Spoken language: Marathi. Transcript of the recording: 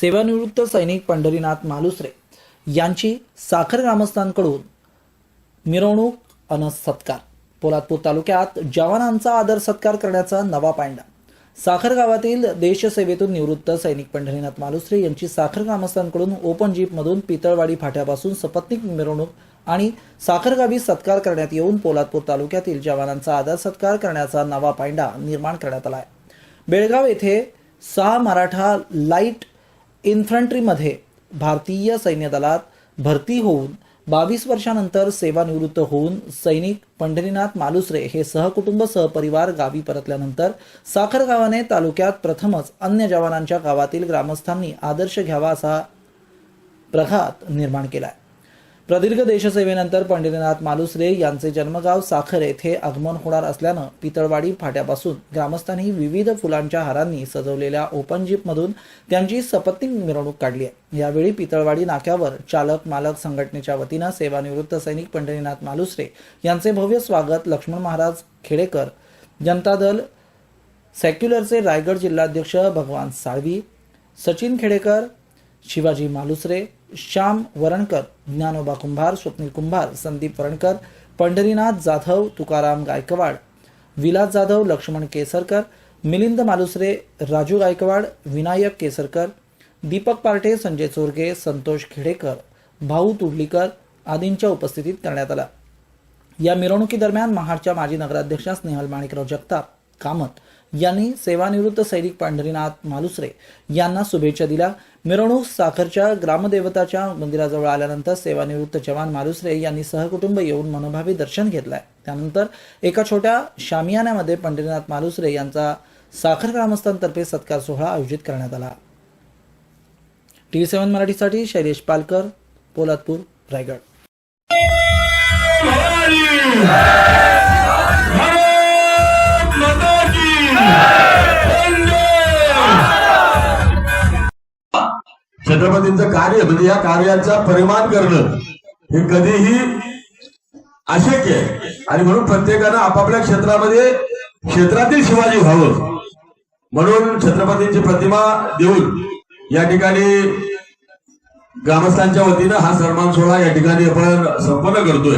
सेवानिवृत्त सैनिक पंढरीनाथ मालुसरे यांची साखर ग्रामस्थांकडून मिरवणूक अन सत्कार. पोलादपूर तालुक्यात जवानांचा आदर सत्कार करण्याचा नवा पायंडा साखर गावातील देशसेवेतून निवृत्त सैनिक पंढरीनाथ मालुसरे यांची साखर ग्रामस्थांकडून ओपन जीपमधून पितळवाडी फाट्यापासून सपत्निक मिरवणूक आणि साखरगावी सत्कार करण्यात येऊन पोलादपूर तालुक्यातील जवानांचा आदर सत्कार करण्याचा नवा पायंडा निर्माण करण्यात आला आहे. बेळगाव येथे सहा मराठा लाइट इन्फंट्रीमध्ये भारतीय सैन्य दलात भरती होऊन बावीस वर्षानंतर सेवानिवृत्त होऊन सैनिक पंढरीनाथ मालुसरे हे सहकुटुंब सहपरिवार गावी परतल्यानंतर साखर गावाने तालुक्यात प्रथमच अन्य जवानांच्या गावातील ग्रामस्थांनी आदर्श घ्यावा असा प्रघात निर्माण केला आहे प्रदीर्घ देशसेवेनंतर पंढरीनाथ मालुसरे यांचे जन्मगाव साखर येथे आगमन होणार असल्यानं पितळवाडी फाट्यापासून ग्रामस्थांनी विविध फुलांच्या हारांनी सजवलेल्या ओपन जीपमधून त्यांची सपत्निक मिरवणूक काढली आहे. यावेळी पितळवाडी नाक्यावर चालक मालक संघटनेच्या वतीनं सेवानिवृत्त सैनिक पंढरीनाथ मालुसरे यांचे भव्य स्वागत लक्ष्मण महाराज खेडेकर जनता दल सेक्युलरचे रायगड जिल्हाध्यक्ष भगवान साळवी सचिन खेडेकर शिवाजी मालुसरे श्याम वरणकर ज्ञानोबा कुंभार स्वप्नील कुंभार संदीप वरणकर पंढरीनाथ जाधव तुकाराम गायकवाड विलास जाधव लक्ष्मण केसरकर मिलिंद मालुसरे राजू गायकवाड विनायक केसरकर दीपक पार्टे संजय चोरगे संतोष खेडेकर भाऊ तुडलीकर आदींच्या उपस्थितीत करण्यात आला. या मिरवणुकीदरम्यान महाडच्या माजी नगराध्यक्षा स्नेहल माणिकराव जगताप कामत यांनी सेवानिवृत्त सैनिक पांढरीनाथ मालुसरे यांना शुभेच्छा दिल्या. मिरवणूक साखरच्या ग्रामदेवताच्या मंदिराजवळ आल्यानंतर सेवानिवृत्त जवान मालुसरे यांनी सहकुटुंब येऊन मनोभावी दर्शन घेतलंय. त्यानंतर एका छोट्या शामियान्यामध्ये पंढरीनाथ मालुसरे यांचा साखर ग्रामस्थांतर्फे सत्कार सोहळा आयोजित करण्यात आला. टीव्ही सेव्हन मराठीसाठी शैलेश पालकर पोलादपूर रायगड. छत्रपतींचं कार्य म्हणजे या कार्याचा परिमान करणं हे कधीही अशक्य आहे. आणि म्हणून प्रत्येकानं आपापल्या क्षेत्रामध्ये क्षेत्रातील शिवाजी व्हावं. म्हणून छत्रपतींची प्रतिमा देऊन या ठिकाणी ग्रामस्थांच्या वतीनं हा सन्मान सोहळा या ठिकाणी आपण संपन्न करतोय.